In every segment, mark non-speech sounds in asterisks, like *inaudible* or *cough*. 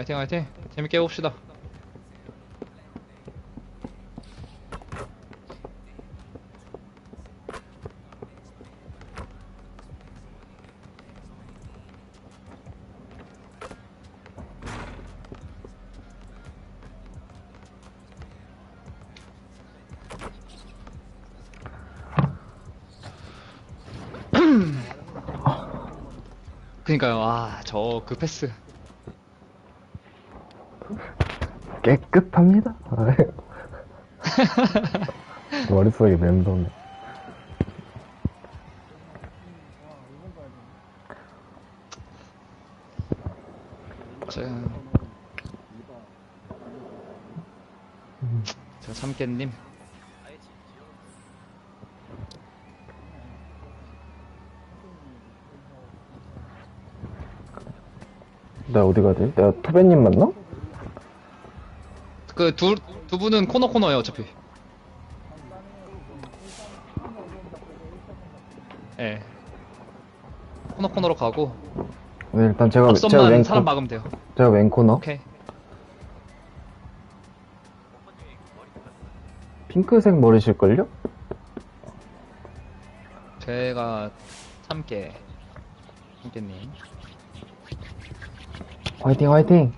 화이팅 화이팅. 재밌게 해봅시다. 그니까요. 아저 그 패스 깨끗합니다. *laughs* 머릿속에 맴도네. 저 삼깨님 나 어디 가지? 내가 토베님 만나? 그 두 두 분은 코너 코너예요 어차피. 예. 코너 코너로 가고. 네, 일단 제가, 제가 왼, 사람 코, 막으면 돼요. 제가 왼 코너. 오케이. 핑크색 머리실걸요? 제가 삼깨. 삼깨님. 화이팅, 화이팅!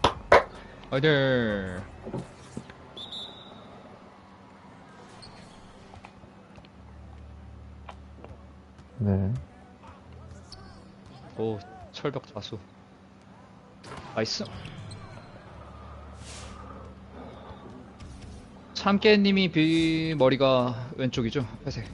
어이들 네. 오 철벽 자수 나이스 참깨님이 비 머리가 왼쪽이죠 회색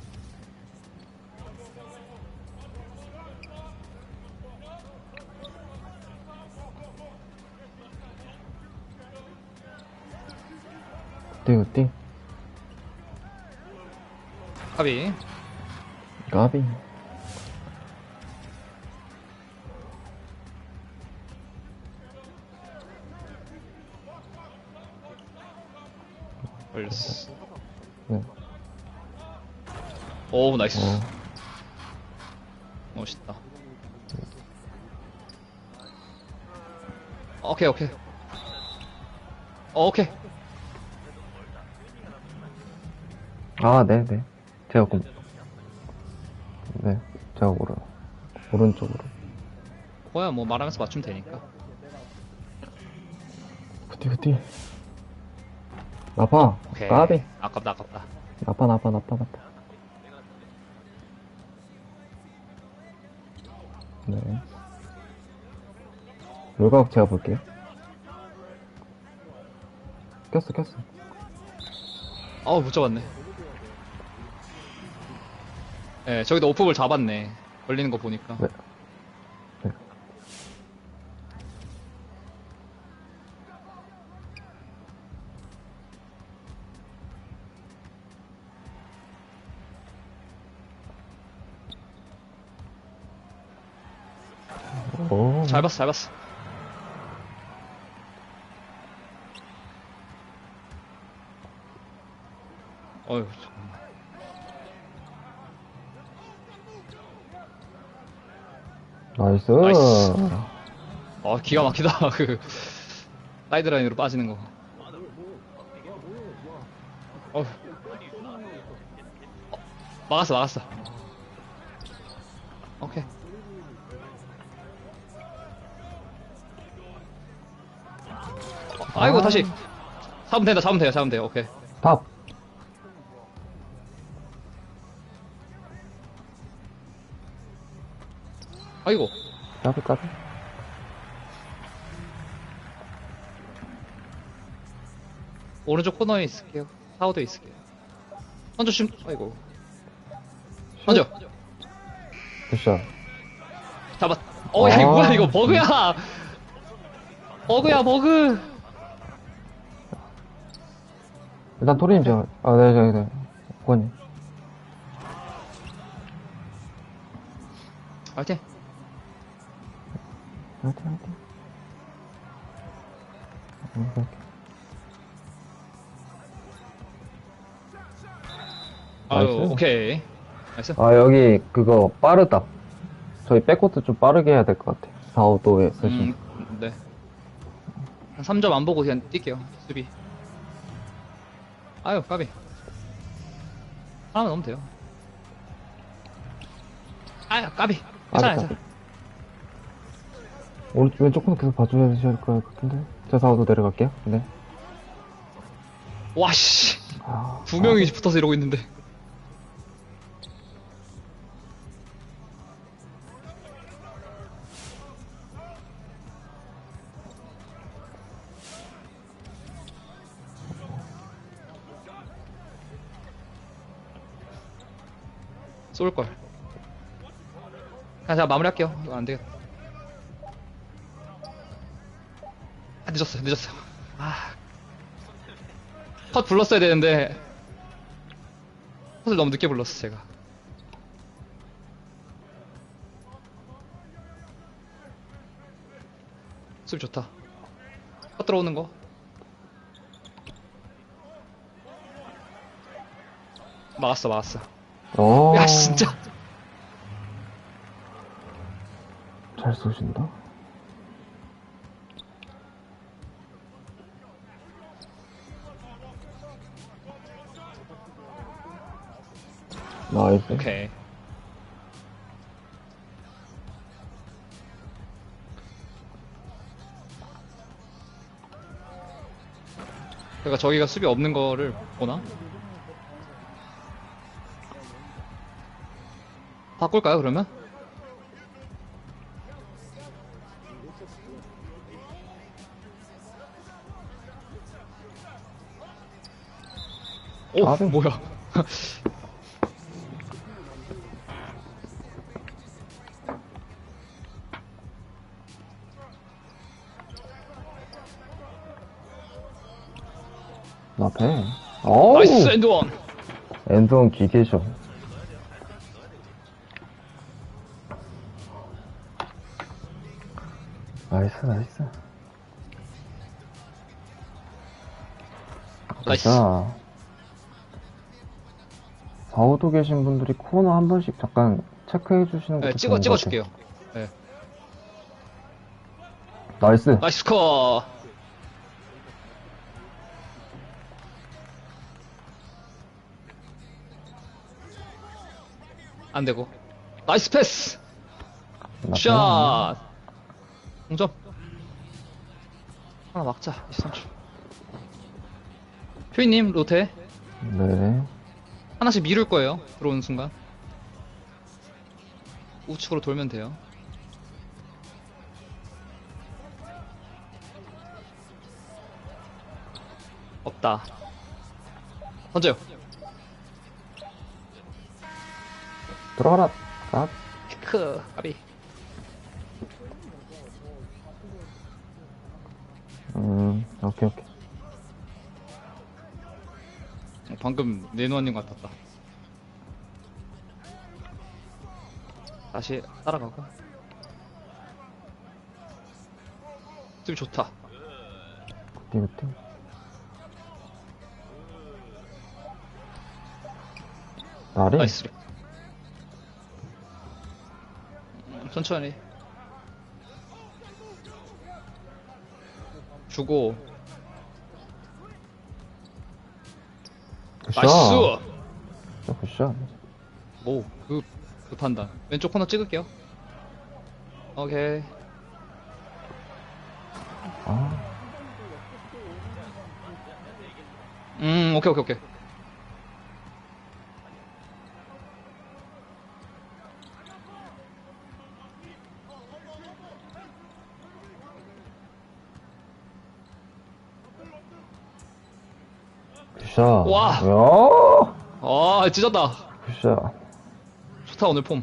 어디? 합이 까비. 오 나이스 어. 멋있다 오케이 오케이 어, 오케이 아, 네, 네. 제가 그, 네. 제가 오른, 오른쪽으로. 뭐야 뭐 말하면서 맞추면 되니까 어디, 어디? 나파! 오케이 까비! 아깝다 아깝다 나파, 나파, 나파, 나파. 네. 물각 제가 볼게요. 꼈어, 꼈어. 아우 못 잡았네 예 저기도 오프볼 잡았네 걸리는 거 보니까 네. 네. 잘 봤어 잘 봤어. 어휴 잠깐만 나이스. 나이스. 아 기가 막히다. *laughs* 그 사이드 라인으로 빠지는 거. 어휴. 어, 막았어 막았어 아이고 아. 다시 잡으면 된다 잡으면 돼요 잡으면 돼요 오케이 탑. 아이고 까비, 까비. 오른쪽 코너에 있을게요 사우드에 있을게요 먼저 심 아이고 먼저 굿샷. 잡았 어야 이거 아. 뭐야 이거 버그야 버그야 버그 일단 토리님 제가, 아, 네, 네, 네. 권님. 화이팅 화이팅, 화이팅. 음. 아유 나이스. 오케이 나이스 아, 여기 그거 빠르다. 저희 백코트 좀 빠르게 해야 될 것 같아. 4, 5도에 쓰시면. 음, 네 한 3점 안 보고 그냥 뛸게요. 수비. 아유, 까비. 하나만 넣으면 돼요. 아유, 까비. 괜찮아, 까비, 괜찮아. 오른쪽, 왼쪽 코너 계속 봐줘야 되실 것 같은데. 저 사우도 내려갈게요. 네. 와, 씨. 아, 두 명이 붙어서 이러고 있는데. 쏠걸. 그냥 제가 마무리할게요. 이거 안 되겠다. 아, 늦었어요, 늦었어요. 아. 컷 불렀어야 되는데, 컷을 너무 늦게 불렀어, 제가. 수비 좋다. 컷 들어오는 거. 막았어, 막았어. 어. 야, 진짜. 잘 쏘신다. 나이스. 오케이. 그러니까 저기가 수비 없는 거를 보나? 바꿀까요, 그러면? 오, 아, 네. 뭐야. 앞에. 어우. 나이스 엔드원. 엔드원 기계셔. 나이스, 나이스. 나이스. 자, 4, 5도 계신 분들이 코너 한 번씩 잠깐 체크해 주시는 것도 네, 찍어, 좋은 것 찍어줄게요. 네. 나이스. 나이스 스코어. 안 되고. 나이스 패스. 샷. 동점. 하나 막자. 23초. 효이님 로테. 네. 하나씩 미룰 거예요. 들어오는 순간. 우측으로 돌면 돼요. 없다. 던져요. 들어가라. 아, 피크. 까비. 음, 오케이, 오케이. 어, 방금 내놓았는 것 같았다. 다시 따라가고. 수비 좋다. 굿띠, 굿띠. 나리? 나이스. 음, 천천히. 주고. 굿샷. 나이스! 자, 굿샷. 오, 그, 그 판단. 왼쪽 코너 찍을게요. 오케이. 아, 음, 오케이, 오케이, 오케이. 굿샷. 와. 야 아, 찢었다. 굿샷. 좋다, 오늘 폼.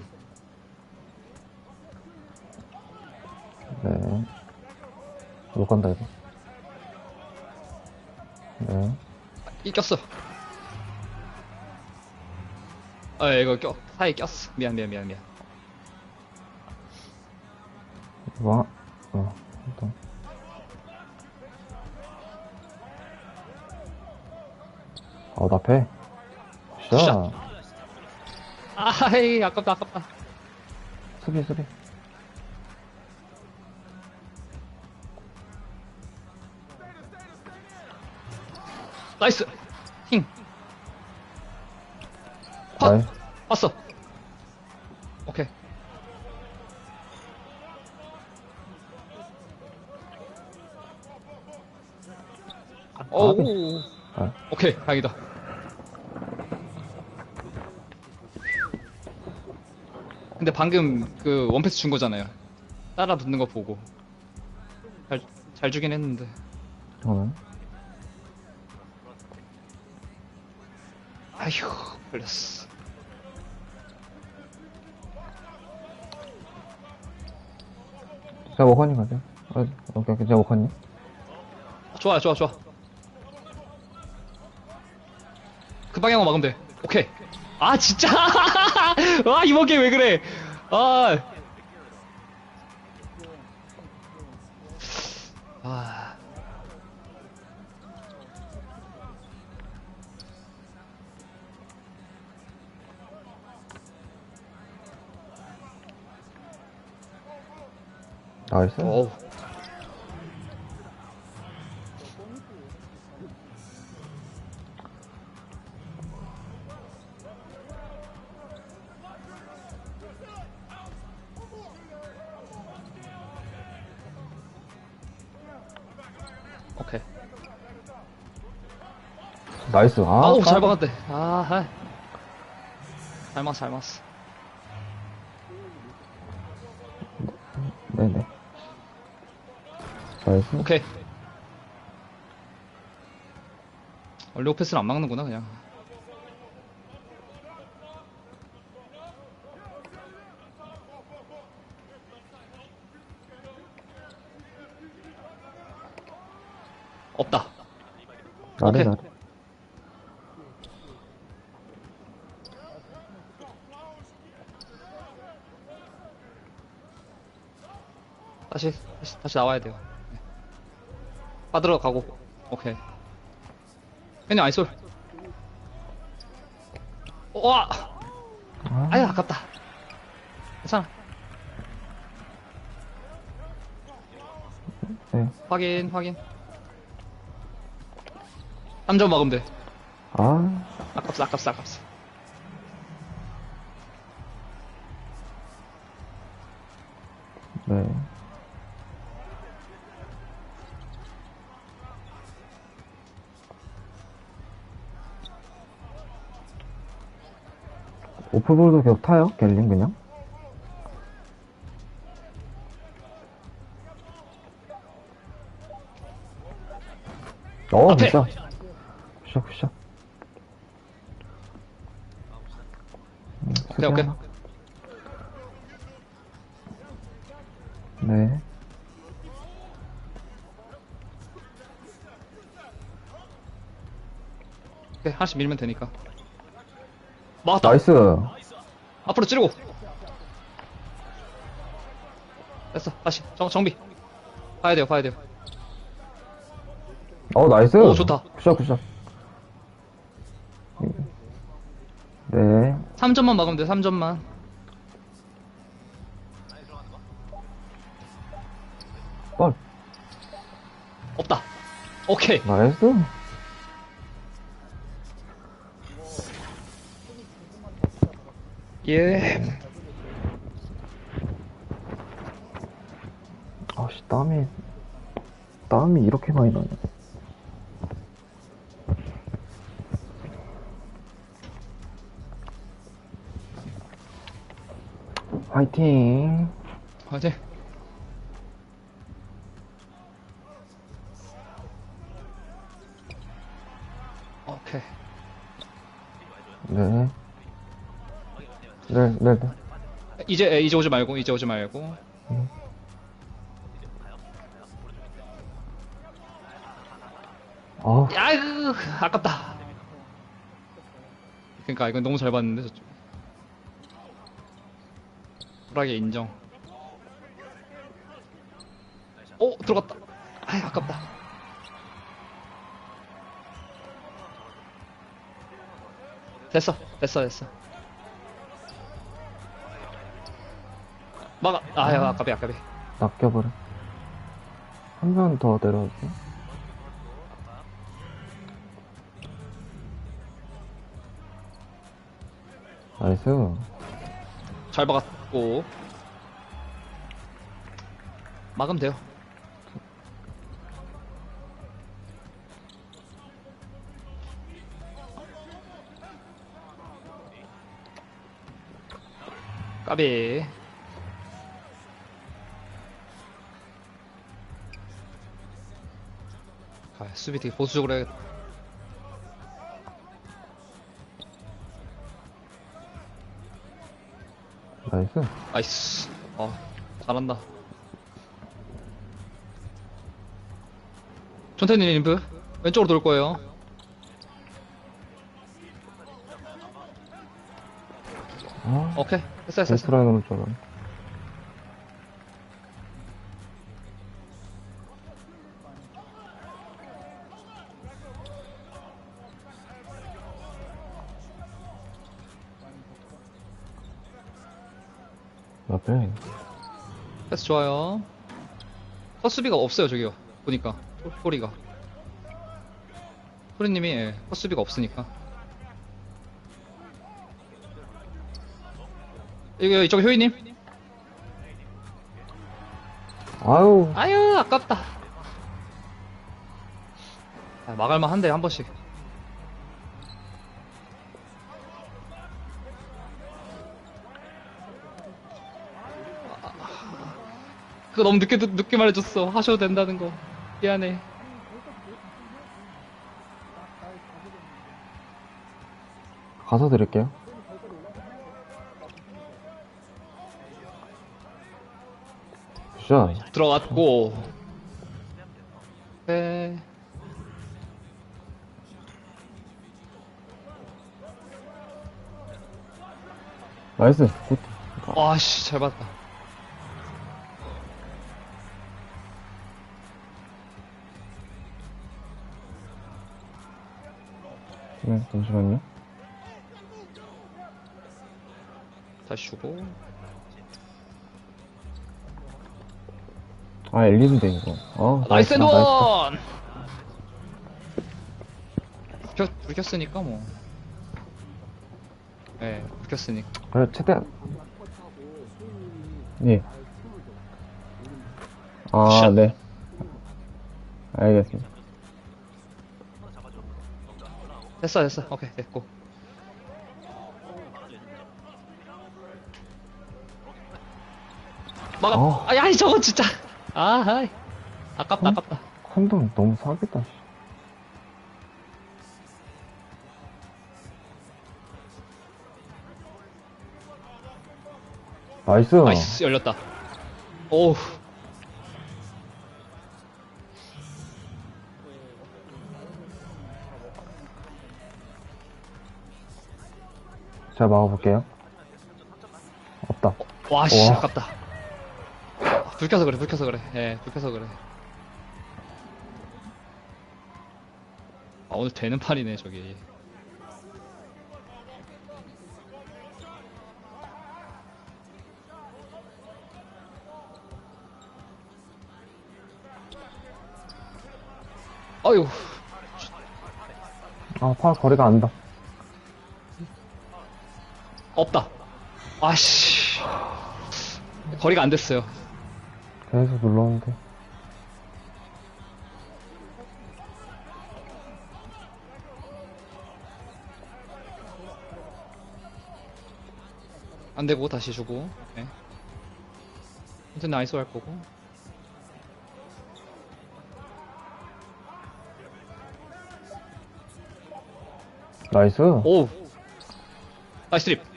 네. 못 간다, 이거. 네. 이 꼈어. 아, 이거 껴, 사이에 꼈어. 미안, 미안, 미안, 미안. 와, 어, 어. 굿샷. 굿샷. 아이, 아깝다, 아깝다. 수비, 수비. 나이스 힝 컷! 나이. 왔어 오케이 오 아. 오케이 다행이다 근데 방금 그 원패스 준 거잖아요 따라 붙는 거 보고 잘, 잘 주긴 했는데 저는. 아휴 걸렸어 제가 워커님 가죠. 어, 오케이, 오케이. 제가 워커님. 좋아 좋아 좋아 그 방향으로 막으면 돼 오케이 아 진짜 *laughs* *laughs* 아 이번 게임 왜 그래 아 아. 나이스. 어우. 오케이. 나이스. 아, 아우, 잘 까- 막았대. 아, 아. 잘 막았어, 잘 막았어. 네네. 나이스. 오케이. 원래 오페스는 안 막는구나, 그냥. 없다. 나래, 오케이. 나래. 다시, 다시, 다시 나와야 돼요. 네. 빠들어 가고. 오케이. 괜히 아이솔. 와! 아, 아유, 아깝다. 괜찮아. 네. 확인, 확인. 3점 먹으면 돼. 아, 아깝어, 아깝어, 아깝어. 네. 오프볼도 계속 타요? 갤린 그냥? 어, 앞에! 진짜. 굿샷, 굿샷. 음, 오케이, 오케이. 수비하나? 네. 오케이, 하나씩 밀면 되니까. 막았다. 나이스. 앞으로 찌르고. 됐어, 다시. 정, 정비. 봐야 돼요, 봐야 돼요. 어, 나이스. 오, 좋다. 굿샷, 굿샷. 3점만 막으면 돼, 3점만. 볼. 없다. 오케이. 나이스. 예. 아씨, 땀이, 땀이 이렇게 많이 나네. 화이팅. 화이팅. 오케이. 네. 네, 네, 네. 이제, 에, 이제 오지 말고, 이제 오지 말고. 아, 야으, 아깝다. 그니까, 이건 너무 잘 봤는데, 저쪽. 호락이 인정. 오 들어갔다. 아이 아깝다. 됐어 됐어 됐어. 막아. 아야 아깝이 아깝이 낚여버려. 한 번 더 내려올게 나이스. 잘 박았 고. 막으면 돼요. 까비. 아, 수비 되게 보수적으로 해야겠다. 나이스. 나이스. 어, 잘한다. 천태님 인프 왼쪽으로 돌 거예요. 아, 오케이. 됐어, 됐어. 됐어. 네. 패스 좋아요. 헛수비가 없어요, 저기요. 보니까. 소- 소리가. 소리님이, 예, 헛수비가 없으니까. 이거, 이쪽 효이님? 아유 아유, 아깝다. 아, 막을만 한데, 한 번씩. 그거 너무 늦게, 늦- 늦게 말해줬어. 하셔도 된다는 거. 미안해. 가서 드릴게요. 굿샷. 들어갔고. 네. 나이스. 굿. 와씨, 잘 봤다. 네, 잠시만요. 다시 주고. 아, 엘리인데, 이거. 어, 나이스 나이스. 앤원! 불켰, 불켰으니까 뭐. 예, 네, 불켰으니까. 그래, 최대한. 예. 아, 샷. 네. 알겠습니다. 됐어, 됐어. 오케이, 됐고. 막아. 어. 아, 야, 저거 진짜. 아, 아이. 아깝다, 어? 아깝다. 컨돔 너무 사기다, 씨. 나이스. 나이스, 열렸다. 오우. 제가 막아볼게요. 없다. 와, 씨, 와. 아깝다. 불 켜서 그래, 불 켜서 그래. 예, 불 켜서 그래. 아, 오늘 되는 판이네, 저기. 아유, 아, 파울 거리가 안다. 없다. 아씨. 거리가 안 됐어요. 계속 눌렀는데. 안 되고 다시 주고. 네. 아무튼 나이스 할 거고. 나이스. 오. 나이스 트립.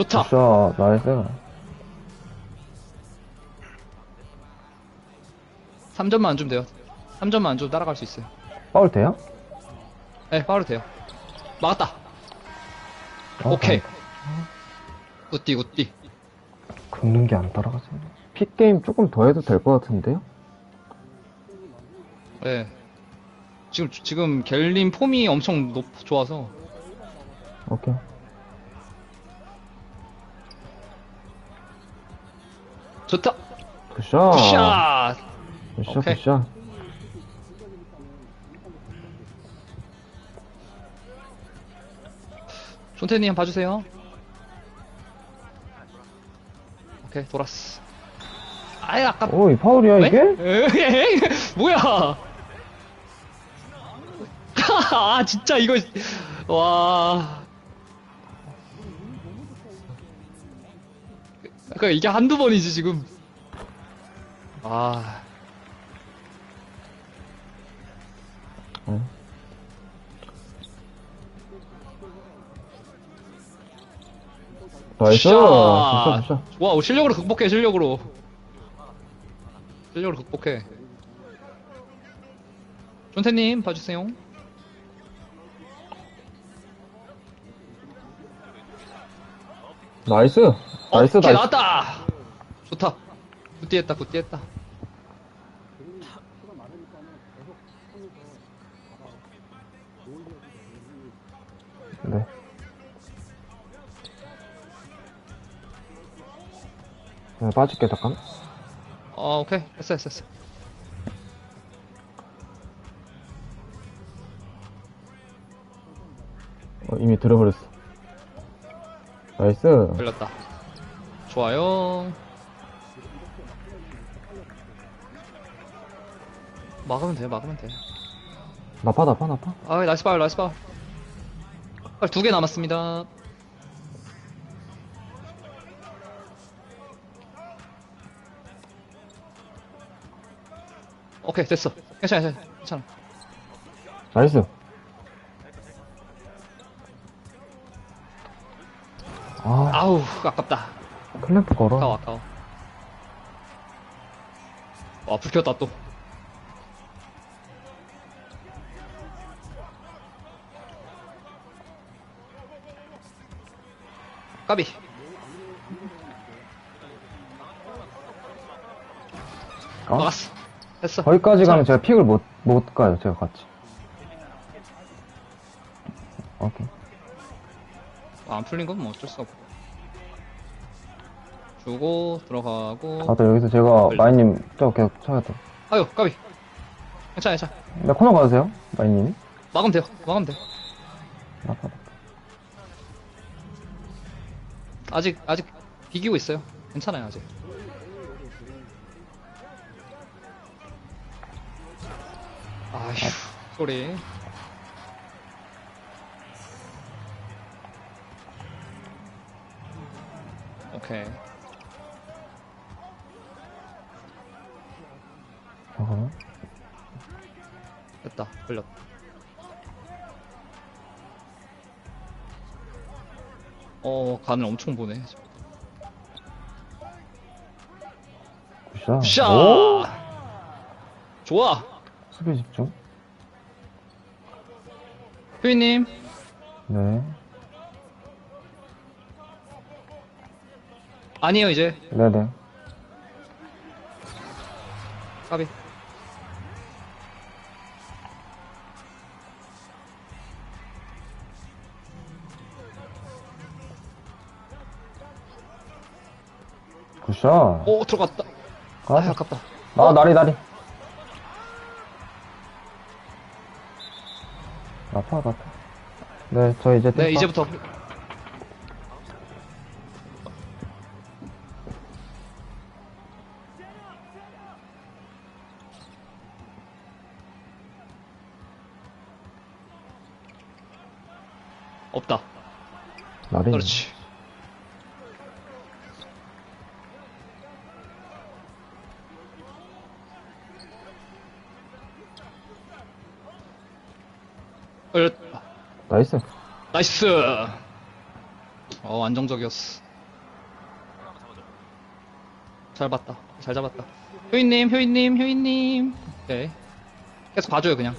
좋다. 굿샷, 나이스. 3점만 안 주면 돼요. 3점만 안 주면 따라갈 수 있어요. 파울 돼요? 네, 파울도 돼요. 막았다. 어, 오케이. 아, 굿띠, 굿띠. 긁는 게 안 따라가지. 픽게임 조금 더 해도 될 것 같은데요? 네. 지금, 지금 갤린 폼이 엄청 높, 좋아서. 오케이. 좋다. 굿샷. 굿샷. 굿샷, 오케이. 굿샷. 존태님 봐주세요. 오케이, 돌았어. 아예 아까 오, 이 파울이야, 왜? 이게? 에이, 뭐야? *laughs* 아 진짜 이거 와. 그러니까 이게 한두 번이지 지금. 아. 응. 나이스! 샷. 와, 실력으로 극복해, 실력으로. 실력으로 극복해. 존태님, 봐주세요. 나이스! 어, 나이스, 걔 나이스. 나왔다! 좋다. 굿디했다, 굿디했다. 네. 네, 빠질게, 잠깐. 어, 오케이. 됐어, 됐어, 됐어. 어, 이미 들어버렸어. 나이스. 걸렸다. 좋아요. 막으면 돼, 막으면 돼. 나파, 나파, 나파. 아, 나이스 파울, 나이스 파울. 두개 남았습니다. 오케이, 됐어. 괜찮아, 괜찮아. 괜찮아. 나이스. 아, 아우, 아깝다. 클램프 걸어. 아까워, 아까워. 와, 불 켰다, 또. 까비. 어? 막았어. 됐어. 거기까지 가면 자, 제가 픽을 못, 못 가요, 제가 같이. 안 풀린 건 뭐 어쩔 수 없고. 주고, 들어가고. 아, 또 여기서 제가 마이님 저 계속 쳐야돼. 아유, 까비. 괜찮아, 괜찮아. 나 코너 가주세요, 마이님이. 막으면 돼요. 막으면 돼요. 나파, 나파. 아직, 아직 비기고 있어요. 괜찮아요, 아직. 아휴, 소리. 오케이. 잠깐만. 됐다. 걸렸다. 어, 간을 엄청 보네. 굿샷. 샷! 오! 좋아! 수비 집중. 효인님, 네. 아니에요, 이제. 네네. 까비. 굿샷. 오, 들어갔다. 아, 아, 아깝다. 아, 나리, 나리. 나파, 나파. 네, 저 이제 네, 뛸까? 이제부터. 나리. 그렇지. 걸렸다. 나이스. 나이스. 어 안정적이었어. 잘 봤다. 잘 잡았다. 효인님, 효인님, 효인님. 오케이. 계속 봐줘요 그냥.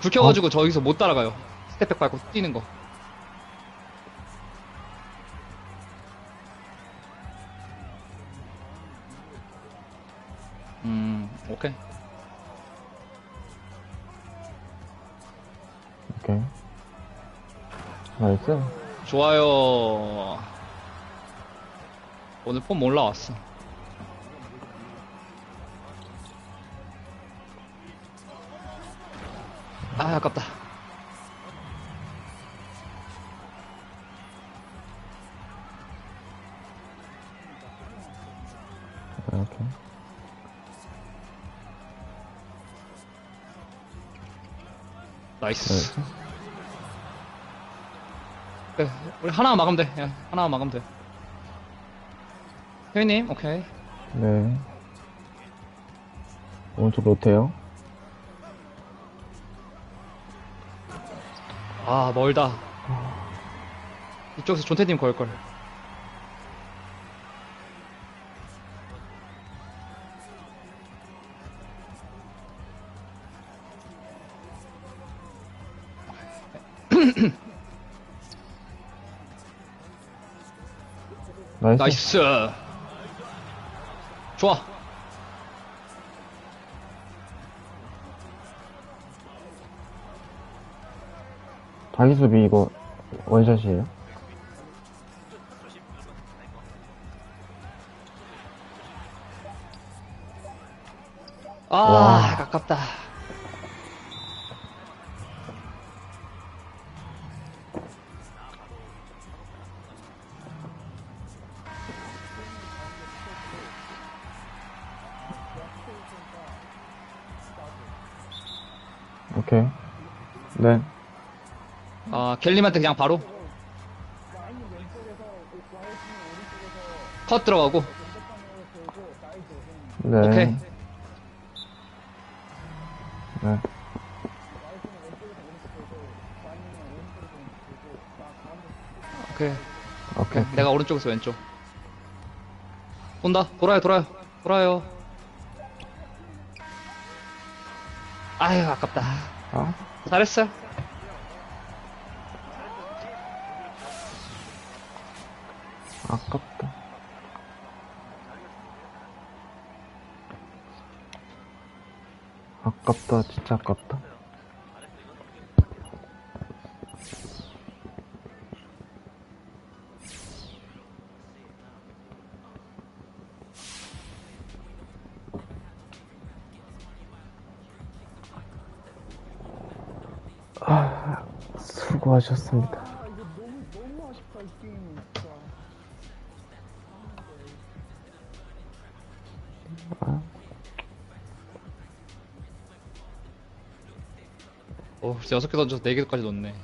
불 켜가지고 저기서 못 따라가요. 스텝백 밟고 뛰는 거. 나이스. 좋아요. 오늘 폼 올라왔어. 아, 아깝다. 이렇게. 나이스. 나이스. 네, 우리 하나만 막으면 돼. 예, 하나만 막으면 돼. 효인님, 오케이. 네. 오른쪽 로테요. 아, 멀다. 이쪽에서 존태님 걸걸. 나이스. 나이스. 좋아. 자기 수비 이거 원샷이에요? 아, 와. 아깝다. 오케이. 네. 아, 갤림한테 그냥 바로. 컷 들어가고. 네. 오케이. 네. 오케이. 오케이. 내가 오른쪽에서 왼쪽. 온다. 돌아요, 돌아요. 돌아요. 아유, 아깝다. 아, 잘했어요. 아깝다. 아깝다, 진짜 아깝다. 수고하셨습니다. 오, 진짜 6개 던져서 4개까지 넣네.